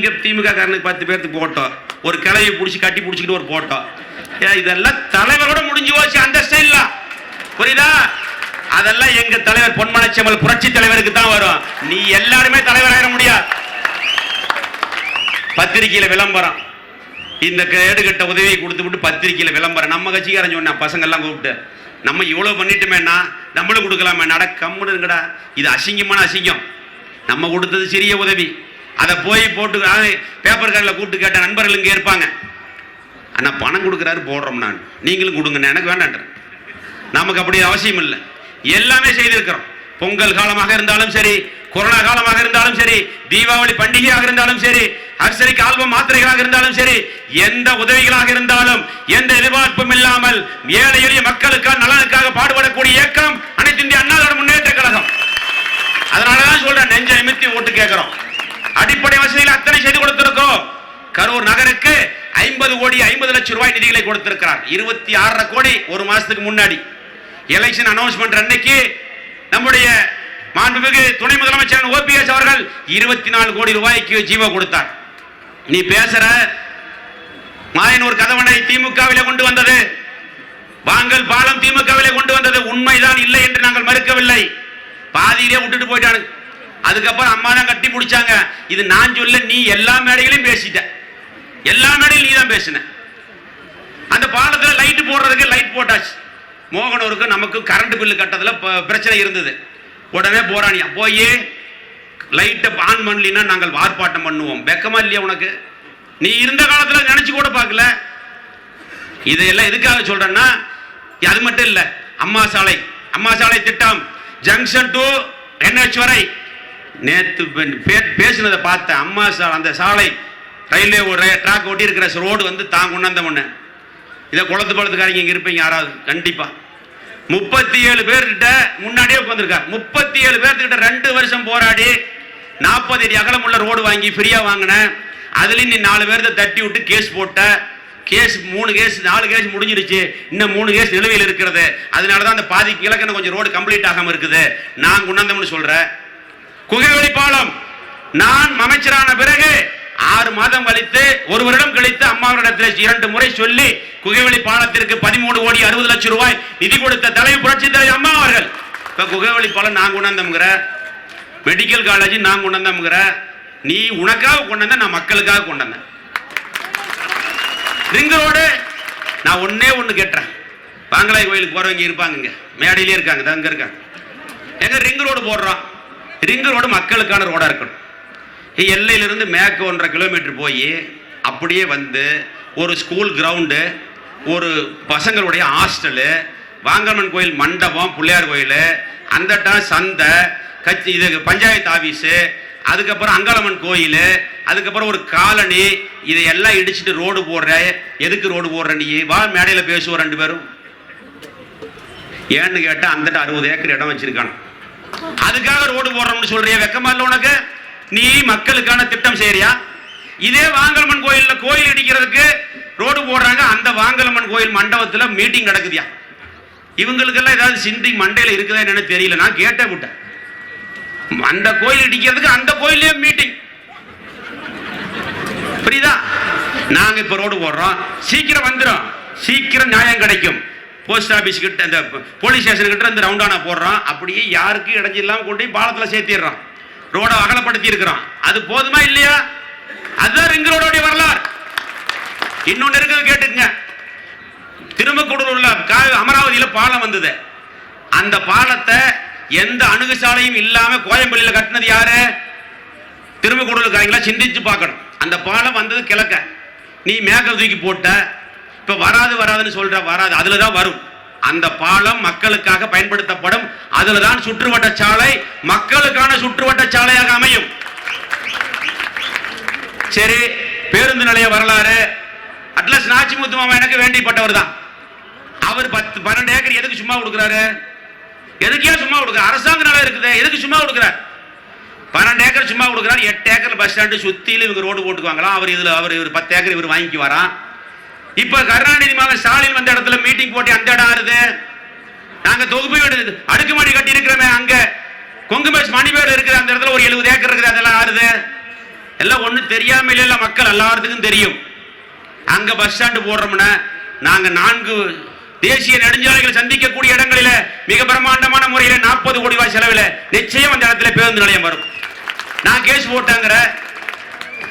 இங்கே திமுக காரனுக்கு பத்து பேர்த்துக்கு போட்டோம். ஒரு கிளையை பிடிச்சி கட்டி பிடிச்சிக்கிட்டு ஒரு போட்டோம். இதெல்லாம் தலைவரோட முடிஞ்சு போச்சு அந்த ஸ்டைல்ல புரியுதா? அதெல்லாம் எங்க தலைவர் பொன்மனச்செம்மல் புரட்சி தலைவருக்கு தான் வரும். நீ எல்லாருமே தலைவராயிட முடியாது. பத்திரிகையில விளம்பரம். இந்த கேடுகட்ட உதவியை கொடுத்து விட்டு பத்திரிகையில விளம்பரம். நம்ம கட்சிக்காரன் சொன்ன பசங்க எல்லாம் கூப்பிட்டு நம்ம இவ்வளவு பண்ணிட்டுமேனா நம்மளும் கொடுக்கலாமே நட கம்முடுங்கடா இது அசிங்கமான அசிங்கம். நம்ம கொடுத்தது சிறிய உதவி. அதை போய் போட்டு பேப்பர் கார்டில் கூப்பிட்டு கேட்ட நண்பர்கள் இங்கே இருப்பாங்க. அண்ணா பணம் கொடுக்குறாரு போடுறோம் நான். நீங்களும் கொடுங்க எனக்கு வேண்டான்ற நமக்கு அப்படி அவசியம் இல்லை. எல்லாமே செய்திருக்கிறோம். பொங்கல் காலமாக இருந்தாலும் சரி கொரோனா காலமாக இருந்தாலும் சரி தீபாவளி பண்டிகையாக இருந்தாலும் சரி அரிசரிக்கு ஆல்பம் மாத்திரைகளாக இருந்தாலும் சரி எந்த உதவிகளாக இருந்தாலும் எந்த எதிர்பார்ப்பும் இல்லாமல் ஏழை எளிய மக்களுக்காக நலனுக்காக பாடுபடக்கூடிய இயக்கம் அனைத்து இந்திய அண்ணா முன்னேற்ற கழகம். அதனாலதான் சொல்றேன் நெஞ்ச நிமித்தி ஓட்டு கேட்கிறோம். அடிப்படை வசதிகள் அத்தனை செய்து கொடுத்திருக்கோம் கரூர் நகருக்கு ஐம்பது கோடி ஐம்பது லட்சம் ரூபாய் நிதிகளை கொடுத்திருக்கிறார். இருபத்தி ஆறரை கோடி ஒரு மாசத்துக்கு முன்னாடி. எலெக்ஷன் அனௌன்ஸ்மெண்ட் அன்னைக்கு நம்முடைய மாண்புமிகு துணை முதலமைச்சர் ஓபிஎஸ் அவர்கள் இருபத்தி நாலு கோடி ரூபாய்க்கு ஜீவோ கொடுத்தார். நீ பேசுற மாயனூர் கதவணை திமுகவில கொண்டு வந்தது. வாங்கல் பாலம் திமுகவில கொண்டு வந்தது. உண்மைதான் இல்லை என்று நாங்கள் மறுக்கவில்லை. பாதியிலே விட்டுட்டு போயிட்டானு அதுக்கப்புறம் அம்மா தான் கட்டி பிடிச்சாங்க இது நான் சொல்ல நீ எல்லா மேடைகளையும் பேசிட்ட. எல்லா மேடையிலும் நீ தான் பேசின. அந்த பாலத்தில் லைட் போடுறதுக்கு லைட் போட்டாச்சு. மோகனூருக்கு நமக்கு கரண்ட் பில்லு கட்டதுல பிரச்சனை இருந்தது. உடனே போராணியா போய் லைட்டை ஆன் பண்ணலினா நாங்கள் ஆர்ப்பாட்டம் பண்ணுவோம். வெக்கமா இல்லையா உனக்கு? நீ இருந்த காலத்தில் நினைச்சு கூட பார்க்கல. இதையெல்லாம் எதுக்காக சொல்றேன்னா அது மட்டும் இல்லை அம்மா சாலை அம்மா சாலை திட்டம் ஜங்ஷன் டு என்ஹெச் வரை நேற்று பே- பேசினதை பார்த்தேன் அம்மா சாலை அந்த சாலை ரயில்வே ஒரு ட்ராக் ஒட்டி இருக்கிற ரோடு வந்து தான் கொண்டாந்த ஒன்று இதை குளத்து பழத்துக்காரங்க இங்கே இருப்பீங்க யாராவது? கண்டிப்பாக முப்பத்தி ஏழு பேர்கிட்ட முன்னாடியே உட்காந்துருக்கார் முப்பத்தி ஏழு பேர்த்துக்கிட்ட ரெண்டு வருஷம் போராடி நாற்பது அடி அகலம் உள்ள ரோடு வாங்கி ஃப்ரீயாக வாங்கினேன் அதுலேயும் நீ நாலு பேர்த்த தட்டி விட்டு கேஸ் போட்ட. கேஸ் மூணு கேஸ் நாலு கேஸ் முடிஞ்சிருச்சு இன்னும் மூணு கேஸ் நிலுவையில் இருக்கிறது. அதனால தான் அந்த பாதிக்கு இலக்கணம் கொஞ்சம் ரோடு கம்ப்ளீட் ஆகாமல் இருக்குது. நான் கொண்டாந்தோம்னு சொல்கிறேன் குகைவழி பாலம். நான் அமைச்சரான பிறகு ஆறு மாதம் கழித்து ஒரு வருடம் கழித்து அம்மாவரிடத்தில் இரண்டு முறை சொல்லி குகைவெளி பாலத்திற்கு பதிமூணு கோடி அறுபது லட்சம் ரூபாய் நிதி கொடுத்த தலைவி புரட்சி தலைவி அம்மா அவர்கள். இப்ப குகைவெளி பாலம் நான் கொண்டாந்தோம்ங்கிற? மெடிக்கல் காலேஜ் நான் கொண்டாந்தோம்ங்கிற? நீ உனக்காக கொண்டு வந்த நான் மக்களுக்காக கொண்டு வந்தேன் ரிங் ரோடு நான் ஒன்னே ஒன்று கேட்டேன் பாங்கலாய் கோயிலுக்கு போறவங்க இருப்பாங்க மேடையிலே இருக்காங்க இதோ அங்க இருக்காங்க. எங்க ரிங் ரோடு போடுறோம். ரிங் ரோடு மக்களுக்கான ரோடாக இருக்கணும். எல்லையிலிருந்து மேற்கு ஒன்றரை கிலோமீட்டர் போய் அப்படியே வந்து ஒரு ஸ்கூல் கிரவுண்டு ஒரு பசங்களுடைய ஹாஸ்டலு வாங்கம்மன் கோயில் மண்டபம் பிள்ளையார் கோயில் அந்த டம் சந்தை கட்சி இது பஞ்சாயத்து ஆஃபீஸு அதுக்கப்புறம் அங்காளம்மன் கோயில் அதுக்கப்புறம் ஒரு காலனி இதையெல்லாம் இடிச்சிட்டு ரோடு போடுற எதுக்கு ரோடு போடுற நீ? வா மேடையில் பேசுவோம் ரெண்டு பேரும். ஏன்னு கேட்டால் அந்த அறுபது ஏக்கர் இடம் வச்சிருக்கான் அதுக்காக ரோடு போடுறோம்னு சொல்றியா? வெக்கமா இல்ல உனக்கு? நீ மக்களுக்கான திட்டம் செய்யறியா இதே வாங்கலம்மன் கோயில்ல கோயில் இடிக்கிறதுக்கு ரோடு போடுறாங்க. அந்த வாங்கலம்மன் கோயில் மண்டபத்துல மீட்டிங் நடக்குதியா? இவங்களுக்கெல்லாம் ஏதாவது சிந்தி மண்டையில இருக்குதா என்னன்னு தெரியல. நான் கேட்டே விட்டேன். அந்த கோயில் இடிக்கிறதுக்கு அந்த கோயிலே மீட்டிங் புரியுதா? நாங்க இப்ப ரோடு போடுறோம். சீக்கிரம் வந்துடும் சீக்கிரம் நியாயம் கிடைக்கும். போஸ்ட் ஆஃபீஸ் கிட்ட இந்த போலீஸ் ஸ்டேஷன் கிட்ட இந்த ரவுண்டானா போடுறான். அப்படியே யாருக்கும் இடைஞ்சல் இல்லாமல் கொண்டு போய் பாலத்தில் சேர்த்திடுறான். ரோடை அகலப்படுத்தி இருக்கிறான் அது போதுமா இல்லையா? அதுதான் ரிங் ரோடோடைய வரலாறு. இன்னொன்னு இருக்கிறது கேட்டுங்க திரும்பக்கூடூர் உள்ள கா- பாலம் வந்தது. அந்த பாலத்தை எந்த அணுகுசாலையும் இல்லாமல் கோயம்பள்ளியில் கட்டினது யாரு? திருமக்கூடலுக்காரங்களா சிந்திச்சு பார்க்கணும். அந்த பாலம் வந்தது கிழக்க. நீ மேக்க தூக்கி போட்ட இப்ப வராது வராதுன்னு சொல்ற வராது அதுலதான் வரும். அந்த பாலம் மக்களுக்காக பயன்படுத்தப்படும். அதுலதான் சுற்றுவட்ட சாலை மக்களுக்கான சுற்றுவட்ட சாலையாக அமையும். சரி பேருந்து நிலைய வரலாறு. அட்லஸ் நாச்சிமுத்து மாமா எனக்கு வேண்டிப்பட்டவர் தான். அவர் பத்து பன்னெண்டு ஏக்கர் எதுக்கு சும்மா கொடுக்குறாரு? எதுக்கே சும்மா கொடுக்குற அரசாங்க நிலம் இருக்குது எதுக்கு சும்மா கொடுக்குறாரு? பன்னெண்டு ஏக்கர் சும்மா கொடுக்குறாரு. எட்டு ஏக்கர் பஸ் ஸ்டாண்டு சுத்திலும் இவங்க ரோடு போட்டுக்குவாங்களாம். அவர் இதுல அவர் இவர் பத்து ஏக்கர் இவர் வாங்கிக்கு வரான் இப்ப கருணாநிதி மகன் ஸ்டாலின் வந்த இடத்துல மீட்டிங் போட்டு அந்த இடம் ஆறுது. நாங்க தொகுப்பு வீடு அடுக்குமாடி கட்டி இருக்கிறோமே அங்க. கொங்குமேஸ் மணிவேடு இருக்குது அந்த இடத்துல ஒரு எழுபது ஏக்கர் இருக்குது அதெல்லாம் ஆறுது. எல்லாம் ஒண்ணும் தெரியாம இல்ல மக்கள் எல்லாத்துக்கும் தெரியும். அங்க பஸ் ஸ்டாண்டு போடுறோம்னா நாங்க நான்கு தேசிய நெடுஞ்சாலைகளை சந்திக்கக்கூடிய இடங்களில மிக பிரம்மாண்டமான முறையில நாற்பது கோடி ரூபாய் செலவில் நிச்சயம் அந்த இடத்துல பேருந்து நிலையம் வரும். நான் கேஸ் போட்டாங்கிற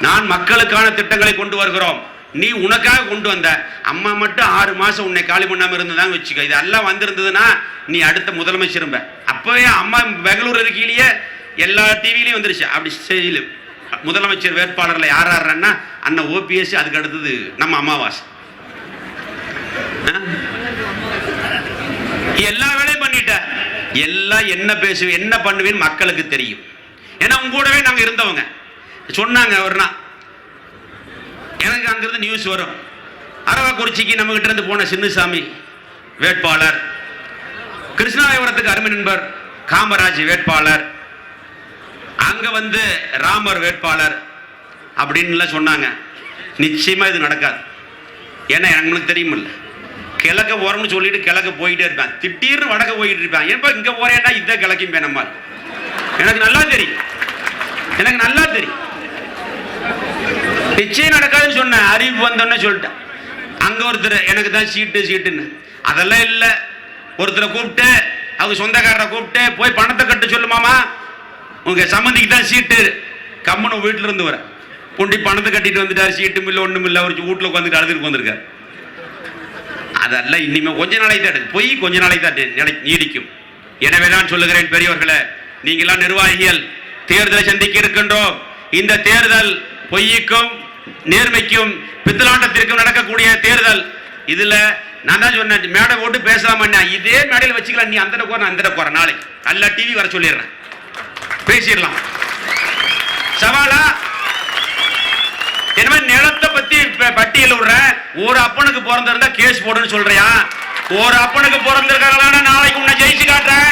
நான் மக்களுக்கான திட்டங்களை கொண்டு வருகிறோம். நீ உனக்காக கொண்டு வந்த. அம்மா மட்டும் ஆறு மாதம் உன்னை காலி பண்ணாமல் இருந்ததான் வச்சுக்க. இதெல்லாம் வந்திருந்ததுன்னா நீ அடுத்த முதலமைச்சரும்ப. அப்போவே அம்மா பெங்களூர் இருக்கையிலேயே எல்லா டிவிலையும் வந்துருச்சு. அப்படி செய்யல. முதலமைச்சர் வேட்பாளரில் யார் யாருன்னா அண்ணன் ஓபிஎஸ் அதுக்கு அடுத்தது நம்ம அமாவாசை. எல்லா வேலையும் பண்ணிட்ட. எல்லாம் என்ன பேசுவேன் என்ன பண்ணுவேன்னு மக்களுக்கு தெரியும். ஏன்னா உங்க கூடவே நாங்கள் இருந்தவங்க. சொன்னாங்க ஒரு நாள் எனக்கு அங்கிருந்து நியூஸ் வரும். அரவக்குறிச்சிக்கு நம்ம கிட்ட இருந்து போன சின்னசாமி வேட்பாளர். கிருஷ்ணாயபுரத்துக்கு அருமை நண்பர் காமராஜ் வேட்பாளர். அங்க வந்து ராமர் வேட்பாளர் அப்படின்னுலாம் சொன்னாங்க. நிச்சயமா இது நடக்காது. ஏன்னா எங்களுக்கு தெரியுமில்ல. கிழக்க போறோம்னு சொல்லிட்டு கிழக்க போயிட்டே இருப்பேன். திடீர்னு வடக்க போயிட்டு இருப்பேன். ஏன்பா இங்க போறேன்டா இதை கிழக்கிம்பேன் நம்ம எனக்கு நல்லா தெரியும். எனக்கு நல்லா தெரியும். நிச்சயம் நடக்காதுன்னு சொன்னேன். அறிவிப்பு வந்தோன்னே சொல்லிட்டேன். அங்கே ஒருத்தர் எனக்கு தான் சீட்டு சீட்டுன்னு அதெல்லாம் இல்லை. ஒருத்தரை கூப்பிட்டு அவங்க சொந்தக்காரரை கூப்பிட்டு போய் பணத்தை கட்ட சொல்லுமாமா உங்க சம்மந்திக்கு தான் சீட்டு கம்மனு வீட்டில் இருந்து வர. கொண்டு பணத்தை கட்டிட்டு வந்துட்டார். சீட்டும் இல்லை ஒன்றும் இல்லை. அவர் வீட்டில் உட்காந்துட்டு அழுதுட்டு வந்திருக்காரு அதெல்லாம் இனிமே கொஞ்ச நாளை தான் போய் பொய் கொஞ்ச நாளை தான் நீடிக்கும். எனவே தான் சொல்லுகிறேன் பெரியவர்களே நீங்களாம் நிர்வாகிகள் தேர்தலை சந்திக்க இருக்கின்றோம். இந்த தேர்தல் பொய்யுக்கும் நேர்மைக்கும் பித்தலாட்டத்திற்கும் நடக்கக்கூடிய தேர்தல். இதுல நான் தான் சொன்னேன் மேடை போட்டு பேசாம இதே மேடையில் வச்சுக்கலாம் நீ அந்த குறை அந்த குறை நாளைக்கு. நல்லா டிவி வர சொல்லிடுறேன். பேசிடலாம். சவாலா? என்ன நிலத்தை பத்தி பட்டியல் விடுற ஒரு அப்பனுக்கு பிறந்திருந்தா கேஸ் போடுன்னு சொல்றியா? ஒரு அப்பனுக்கு பிறந்திருக்காங்களா நாளைக்கு உன்னை ஜெயிச்சு காட்டுறேன்.